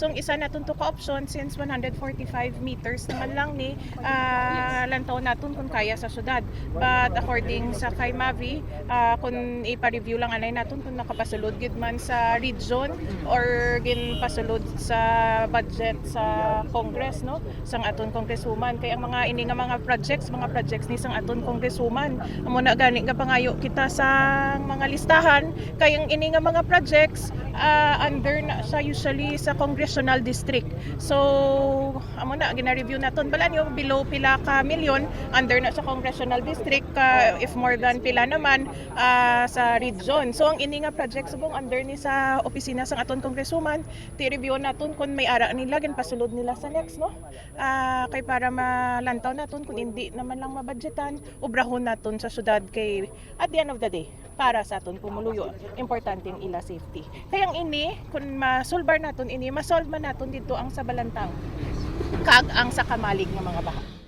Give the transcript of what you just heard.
So isa naton to ka-option since 145 meters naman lang ni ah, lantaw naton kung kaya sa syudad. But according sa kay Mavi, ah, kung ipa-review lang anay naton kung nakapasulod gid man sa region or gin pasulod sa budget sa Congress no? Sang aton congresswoman. Kay ang mga ini nga mga projects mga projects ni sang aton congresswoman. Amo na gani nga pangayo kita sa mga listahan. Kay ang ini nga mga projects ah, under na siya usually sa congressional district. So na gina-review naton bala niyo below pila ka milyon under na sa congressional district ka if more than pila naman ah, sa region so ang ini nga projects subong under ni sa opisina sang aton congresswoman ti-review naton kung may ara nila gan pasulod nila sa next no? Ah, kay para malantaw naton kung hindi naman lang mabudgetan ubrahon naton sa syudad kay at the end of the day para sa aton pumuluyo importante ila safety. Kaya ang ini kung masolbar naton ini masolve man naton dito ang sa balantang kag ang sa kamalig nga mga baha